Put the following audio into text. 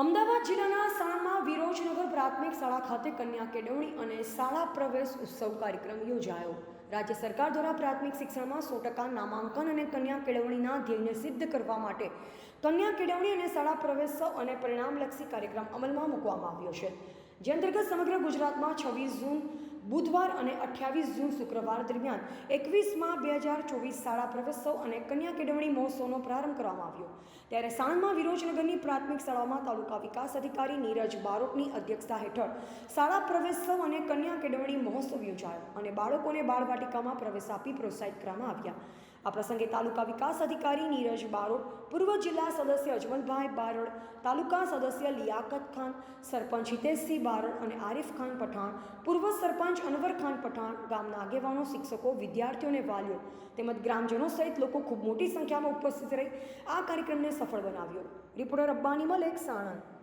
અમદાવાદ જિલ્લાના સાણમાં વિરોજનગર પ્રાથમિક શાળા ખાતે કન્યા કેળવણી અને શાળા પ્રવેશ ઉત્સવ કાર્યક્રમ યોજાયો. રાજ્ય સરકાર દ્વારા પ્રાથમિક શિક્ષણમાં સો ટકા નામાંકન અને કન્યા કેળવણીના ધ્યેયને સિદ્ધ કરવા માટે કન્યા કેળવણી અને શાળા પ્રવેશ અને પરિણામલક્ષી કાર્યક્રમ અમલમાં મૂકવામાં આવ્યો છે. જે અંતર્ગત સમગ્ર ગુજરાતમાં છવ્વીસ જૂન બુધવાર અને અઠ્યાવીસ જૂન શુક્રવાર દરમિયાન એકવીસમાં બે હજાર ચોવીસ શાળા પ્રવેશોત્સવ અને કન્યા કેળવણી મહોત્સવનો પ્રારંભ કરવામાં આવ્યો. ત્યારે સાણમાં વિરોજનગરની પ્રાથમિક શાળામાં તાલુકા વિકાસ અધિકારી નીરજ બારોટની અધ્યક્ષતા હેઠળ શાળા પ્રવેશોત્સવ અને કન્યા કેળવણી મહોત્સવ યોજાયો અને બાળકોને બાળવાટિકામાં પ્રવેશ આપી પ્રોત્સાહિત કરવામાં આવ્યા. આ પ્રસંગે તાલુકા વિકાસ અધિકારી નીરજ બારોટ પૂર્વ જિલ્લા સદસ્ય અજમલભાઈ બારડ, તાલુકા સદસ્ય લિયાકત ખાન, સરપંચ હિતેશસિંહ બારડ અને આરિફ ખાન પઠાણ, પૂર્વ સરપંચ અનવર ખાન પઠાણ ગામના આગેવાનો, શિક્ષકો, વિદ્યાર્થીઓને વાલીઓ તેમજ ગ્રામજનો સહિત લોકો ખૂબ મોટી સંખ્યામાં ઉપસ્થિત રહી આ કાર્યક્રમને સફળ બનાવ્યો. રિપોર્ટર અબ્બાની મલેક, સાણંદ.